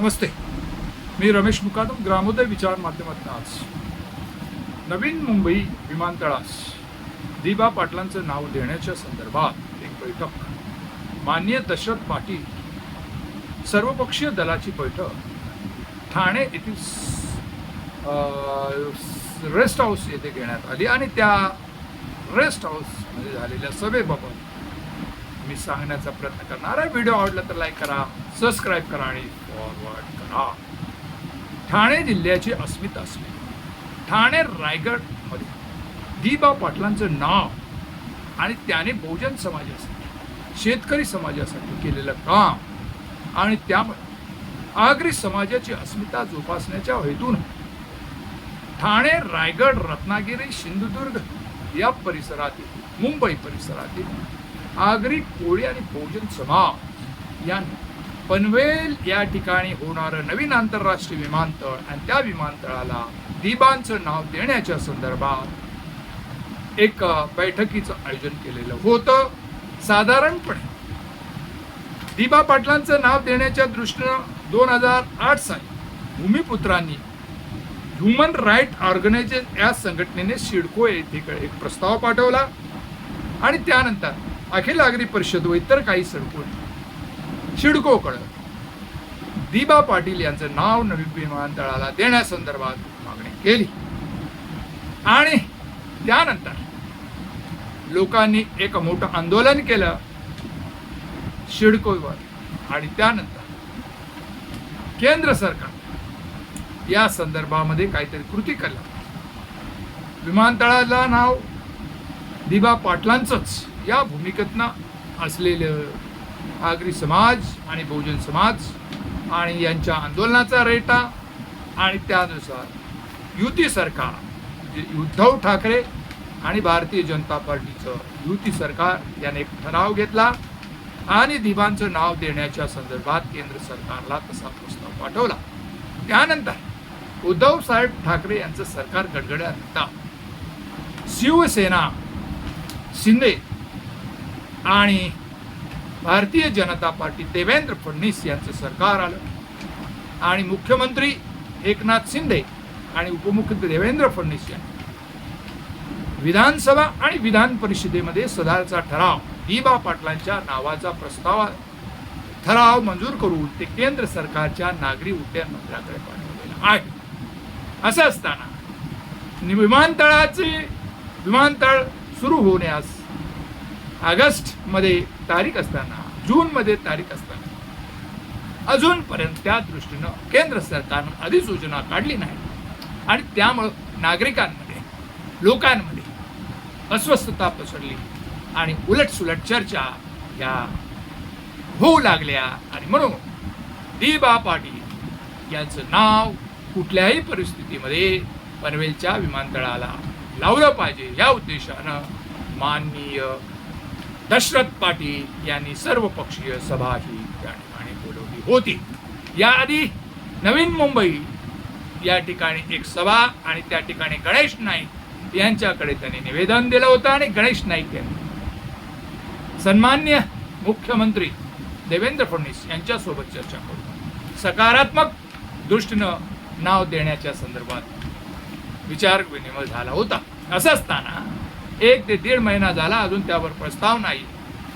नमस्ते. मी रमेश मुकादम ग्रामोदय विचार माध्यमातून आज. नवीन मुंबई विमानतळास दिबा पाटलांचं नाव देण्याच्या संदर्भात एक बैठक. मान्य दशरथ पाटील सर्वपक्षीय दलाची बैठक. ठाणे येथील रेस्ट हाऊस येथे घेण्यात आली आणि त्या रेस्ट हाऊसमध्ये झालेल्या सभेबाबत मी सांगण्याचा प्रयत्न करणार आहे. व्हिडिओ आवडला तर लाईक करा सबस्क्राईब करा आणि फॉरवर्ड करा. ठाणे जिल्ह्याची अस्मिता असली. ठाणे रायगडमध्ये दिबा पाटलांचं नाव आणि त्याने बहुजन समाजासाठी शेतकरी समाजासाठी केलेलं काम आणि त्यामुळे आगरी समाजाची अस्मिता जोपासण्याच्या हेतून ठाणे रायगड रत्नागिरी सिंधुदुर्ग या परिसरातील मुंबई परिसरातील आगरी कोळी आणि बहुजन समाज यांनी पनवेल या ठिकाणी होणारं नवीन आंतरराष्ट्रीय विमानतळ आणि त्या विमानतळाला दिबांचं नाव देण्याच्या संदर्भात एक बैठकीचं आयोजन केलेलं होतं. साधारणपणे दिबा पाटलांचं नाव देण्याच्या दृष्टीनं दोन हजार आठ साली भूमिपुत्रांनी ह्युमन राईट ऑर्गनायझेशन या संघटनेने सिडको येथे एक प्रस्ताव पाठवला आणि त्यानंतर अखिल आगरी परिषद व इतर काही सडकून कळत. दिबा पाटील यांचं नाव नवीन विमानतळाला देण्यासंदर्भात मागणी केली. आणि त्यानंतर लोकांनी एक मोठं आंदोलन केलं. शिडकोवर. आणि त्यानंतर केंद्र सरकार या संदर्भामध्ये काहीतरी कृती करला विमानतळाला नाव दिबा पाटलांचंच. या भूमिकेतनं असलेलं आगरी समाज आणि बहुजन समाज आणि यांच्या आंदोलनाचा रेटा आणि त्यानुसार युती सरकार उद्धव ठाकरे आणि भारतीय जनता पार्टीचं युती सरकार याने एक ठराव घेतला आणि दिवांचं नाव देण्याच्या संदर्भात केंद्र सरकारला तसा प्रस्ताव पाठवला. त्यानंतर उद्धव साहेब ठाकरे यांचं सरकार गडगड्यात शिवसेना शिंदे आणि भारतीय जनता पार्टी देवेंद्र फडणवीस यांचं सरकार आलं. आणि मुख्यमंत्री एकनाथ शिंदे आणि उपमुख्यमंत्री देवेंद्र फडणवीस यांनी विधानसभा आणि विधान परिषदेमध्ये सदाचा ठराव दिबा पाटलांच्या नावाचा प्रस्ताव ठराव मंजूर करून ते केंद्र सरकारच्या नागरी उड्डयन मंत्र्याकडे पाठवलेलं आहे. असं असताना विमानतळाचे विमानतळ सुरू होण्यास ऑगस्टमध्ये तारीख असताना जूनमध्ये तारीख असताना अजूनपर्यंत त्या दृष्टीनं केंद्र सरकारनं अधिसूचना काढली नाही. आणि त्यामुळं नागरिकांमध्ये लोकांमध्ये अस्वस्थता पसरली आणि उलटसुलट चर्चा या होऊ लागल्या. आणि म्हणून दिबा पाटील यांचं नाव कुठल्याही परिस्थितीमध्ये पनवेलच्या विमानतळाला लावलं पाहिजे. या उद्देशानं माननीय दशरथ पाटील यांनी सर्वपक्षीय सभा ही त्या ठिकाणी बोलवली होती. याआधी नवीन मुंबई या ठिकाणी एक सभा आणि त्या ठिकाणी गणेश नाईक यांच्याकडे त्यांनी निवेदन दिलं होतं आणि गणेश नाईक यांनी सन्मान्य मुख्यमंत्री देवेंद्र फडणवीस यांच्यासोबत चर्चा करून सकारात्मक दृष्टीनं नाव देण्याच्या संदर्भात विचार विनिमय झाला होता. असं असताना एक ते दीड महिना झाला अजून त्यावर प्रस्ताव नाही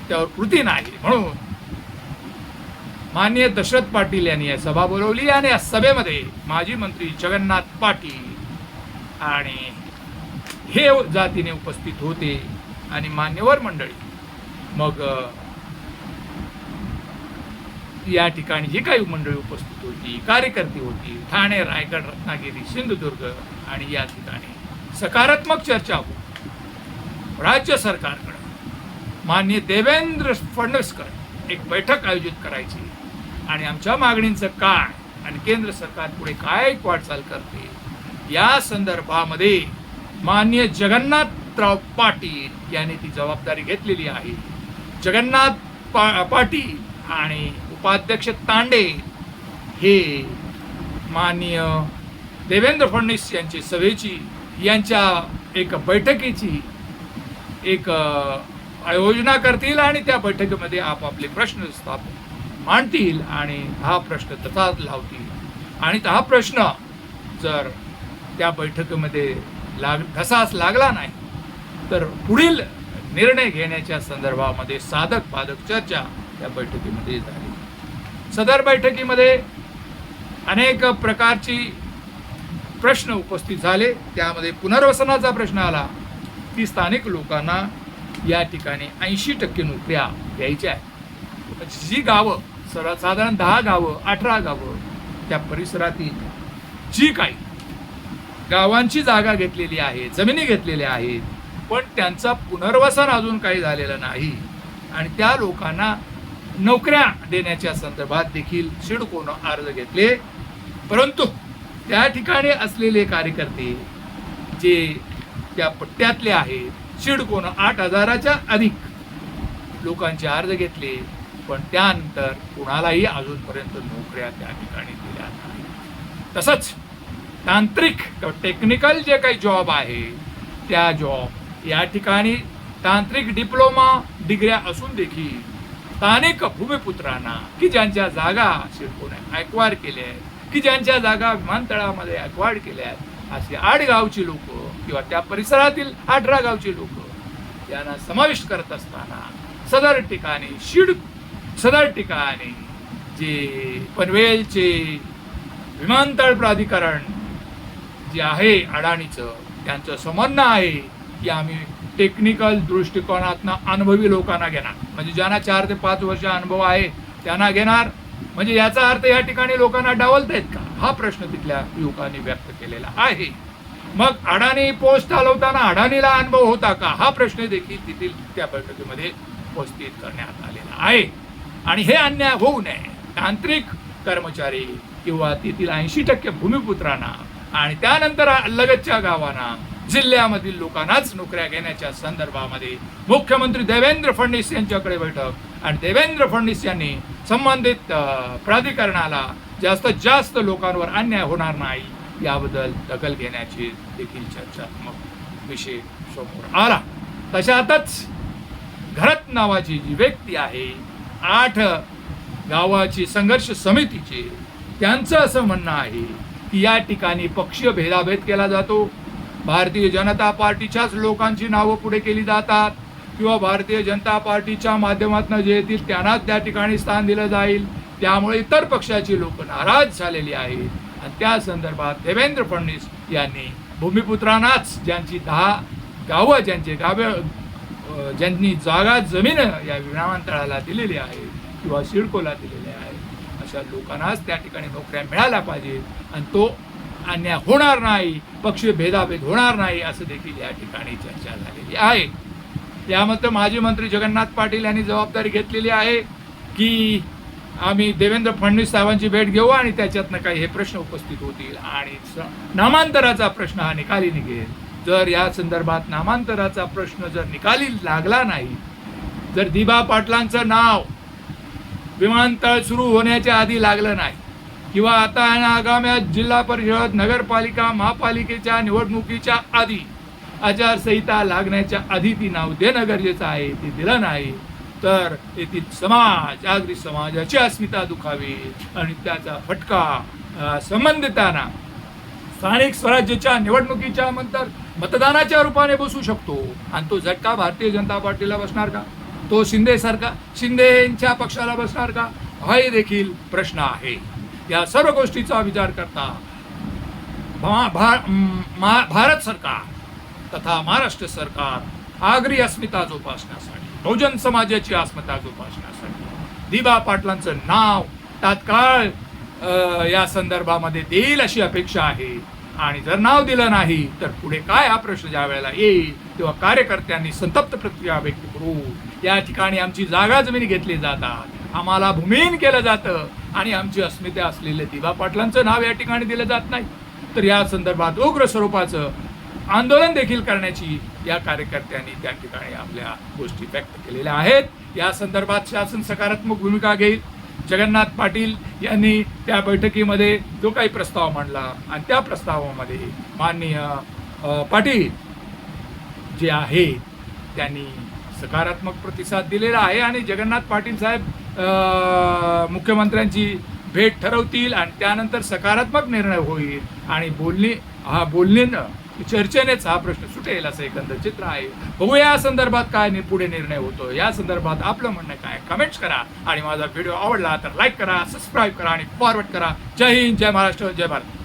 त्यावर कृती नाही म्हणून माननीय दशरथ पाटील यांनी या सभा बोलवली आणि या सभेमध्ये माजी मंत्री जगन्नाथ पाटील आणि हे जातीने उपस्थित होते आणि मान्यवर मंडळी. मग या ठिकाणी जी काही मंडळी उपस्थित होती कार्यकर्ते होती ठाणे रायगड रत्नागिरी सिंधुदुर्ग आणि या ठिकाणी सकारात्मक चर्चा होती. राज्य सरकारकडं माननीय देवेंद्र फडणवीसकर एक बैठक आयोजित करायची. आणि आमच्या मागणींचं काय आणि केंद्र सरकार पुढे काय वाटचाल करते या संदर्भामध्ये माननीय जगन्नाथराव पाटील यांनी ती जबाबदारी घेतलेली आहे. जगन्नाथ पा पाटील आणि उपाध्यक्ष तांडे हे माननीय देवेंद्र फडणवीस यांची सभेची यांच्या एका बैठकीची एक आयोजना करतील आणि त्या बैठकीमध्ये आपापले प्रश्न स्थाप मांडतील आणि हा प्रश्न तसाच लावतील. आणि हा प्रश्न जर त्या बैठकीमध्ये लाग तसाच लागला नाही तर पुढील निर्णय घेण्याच्या संदर्भामध्ये साधक बाधक चर्चा त्या बैठकीमध्ये झाली. सदर बैठकीमध्ये अनेक प्रकारची प्रश्न उपस्थित झाले. त्यामध्ये पुनर्वसनाचा प्रश्न आला. ती स्थानिक लोकांना या ठिकाणी ऐंशी टक्के नोकऱ्या द्यायच्या आहेत. जी गावं सर साधारण दहा गावं अठरा गावं त्या परिसरातील जी काही गावांची जागा घेतलेली आहे जमिनी घेतलेल्या आहेत पण त्यांचा पुनर्वसन अजून काही झालेलं नाही आणि त्या लोकांना नोकऱ्या देण्याच्या संदर्भात देखील सिडकोनं अर्ज घेतले. परंतु त्या ठिकाणी असलेले कार्यकर्ते जे त्या पट्ट्यातले आहेत शिडकोनं आठ हजाराच्या अधिक. लोकांचे अर्ज घेतले पण त्यानंतर कुणालाही अजूनपर्यंत नोकऱ्या त्या ठिकाणी दिल्या नाही तसंच तांत्रिक टेक्निकल जे काही जॉब आहे त्या जॉब या ठिकाणी तांत्रिक डिप्लोमा डिग्र्या असून देखील स्थानिक भूमिपुत्रांना की ज्यांच्या जागा शिडकोने ॲक्वायर केल्या आहेत की ज्यांच्या जागा विमानतळामध्ये ॲक्वायर्ड केल्या आहेत असे आठ गावची लोक किंवा त्या परिसरातील अठरा गावची लोक यांना समाविष्ट करत असताना सदर ठिकाणी शिड सदर ठिकाणी जे पनवेलचे विमानतळ प्राधिकरण जे आहे अडाणीचं त्यांचं समन्न आहे की आम्ही टेक्निकल दृष्टिकोनातनं अनुभवी लोकांना घेणार. म्हणजे ज्यांना चार ते पाच वर्ष अनुभव आहे त्यांना घेणार. म्हणजे याचा अर्थ या ठिकाणी लोकांना डावलतायत का? हा प्रश्न तिथल्या युवकांनी व्यक्त केलेला आहे. मग अडाणी पोस्ट चालवताना अडाणीला अनुभव होता का? हा प्रश्न देखील तेथील त्या बैठकीमध्ये उपस्थित करण्यात आलेला आहे. आणि हे अन्याय होऊ नये. तांत्रिक कर्मचारी किंवा तेथील ऐंशी टक्के भूमिपुत्रांना आणि त्यानंतर लगतच्या गावांना जिल्ह्यामधील लोकांनाच नोकऱ्या घेण्याच्या संदर्भामध्ये मुख्यमंत्री देवेंद्र फडणवीस यांच्याकडे बैठक आणि देवेंद्र फडणवीस यांनी संबंधित प्राधिकरणाला जास्तीत जास्त लोकांवर अन्याय होणार नाही याबद्दल दखल घेण्याची देखील चर्चात्मक विषय समोर आला. तशातच घरत नावाची जी व्यक्ती आहे आठ गावाची संघर्ष समितीचे त्यांचं असं म्हणणं आहे की या ठिकाणी पक्षीय भेदाभेद केला जातो. भारतीय जनता पार्टीच्याच लोकांची नावं पुढे केली जातात किंवा भारतीय जनता पार्टीच्या माध्यमातून जे येतील त्यांनाच त्या ठिकाणी स्थान दिलं जाईल. त्यामुळे इतर पक्षाची लोक नाराज झालेली आहेत. आणि त्या संदर्भात देवेंद्र फडणवीस यांनी भूमिपुत्रांनाच ज्यांची दहा गावं ज्यांचे गावे ज्यांनी जागा जमीन या विमानतळाला दिलेली आहे किंवा सिडकोला दिलेली आहे अशा लोकांनाच त्या ठिकाणी नोकऱ्या मिळाल्या पाहिजेत. आणि तो अन्याय होणार नाही पक्षीय भेदाभेद होणार नाही असं देखील या ठिकाणी चर्चा झालेली आहे. त्यामध्ये माजी मंत्री जगन्नाथ पाटील यांनी जबाबदारी घेतलेली आहे की आम्ही देवेंद्र फडणवीस साहेबांची भेट घेऊ आणि त्याच्यातनं काही हे प्रश्न उपस्थित होतील. आणि नामांतराचा प्रश्न हा निकाली निघेल. जर या संदर्भात नामांतराचा प्रश्न जर निकाली लागला नाही जर दिबा पाटलांचं नाव विमानतळ सुरू होण्याच्या आधी लागलं नाही किंवा आता आगाम्या जिल्हा परिषद नगरपालिका महापालिकेच्या निवडणुकीच्या आधी आचारसंहिता लागण्याच्या आधी ती नाव देणं गरजेचं आहे ते दिलं नाही. तर येथील समाज आगरी समाजाची अस्मिता दुखावी आणि त्याचा फटका संबंधितांना स्थानिक स्वराज्याच्या निवडणुकीच्या नंतर मतदानाच्या रूपाने बसू शकतो. आणि तो झटका भारतीय जनता पार्टीला बसणार का? तो शिंदे सारखा शिंदेच्या पक्षाला बसणार का? हाही देखील प्रश्न आहे. या सर्व गोष्टीचा विचार करता भा- भा- भारत सरकार तथा महाराष्ट्र सरकार आगरी अस्मिता जोपासण्यासाठी. बहुजन समाजाची अस्मिता जोपासण्यासाठी. दिबा पाटलांचं नाव तात्काळ या संदर्भामध्ये देईल अशी अपेक्षा आहे. आणि जर नाव दिलं नाही तर पुढे काय हा प्रश्न ज्या वेळेला येईल तेव्हा कार्यकर्त्यांनी संतप्त प्रतिक्रिया व्यक्त करू. या ठिकाणी आमची जागा जमिनी घेतली जातात. आम्हाला भूमिहीन केलं जातं. आणि आमची अस्मिता असलेले दिबा पाटलांचं नाव या ठिकाणी दिलं जात नाही. तर या संदर्भात उग्र स्वरूपाचं आंदोलन देखील करण्याची या कार्यकर्त्यांनी त्या ठिकाणी आपल्या गोष्टी व्यक्त केलेल्या आहेत. या संदर्भात शासन सकारात्मक भूमिका घेईल. जगन्नाथ पाटील यांनी त्या बैठकीमध्ये जो काही प्रस्ताव मांडला आणि त्या प्रस्तावामध्ये माननीय पाटील जे आहेत त्यांनी सकारात्मक प्रतिसाद दिलेला आहे आणि जगन्नाथ पाटील साहेब मुख्यमंत्र्यांची भेट ठरवतील आणि त्यानंतर सकारात्मक निर्णय होईल. आणि बोलणी हा बोलणीनं चर्चेनेच हा प्रश्न सुटेल असं एकंदर चित्र आहे. बघूया या संदर्भात काय पुढे निर्णय होतो. या संदर्भात आपलं म्हणणं काय? कमेंट्स करा. आणि माझा व्हिडिओ आवडला तर लाईक करा सबस्क्राईब करा आणि फॉरवर्ड करा. जय हिंद जय महाराष्ट्र जय भारत.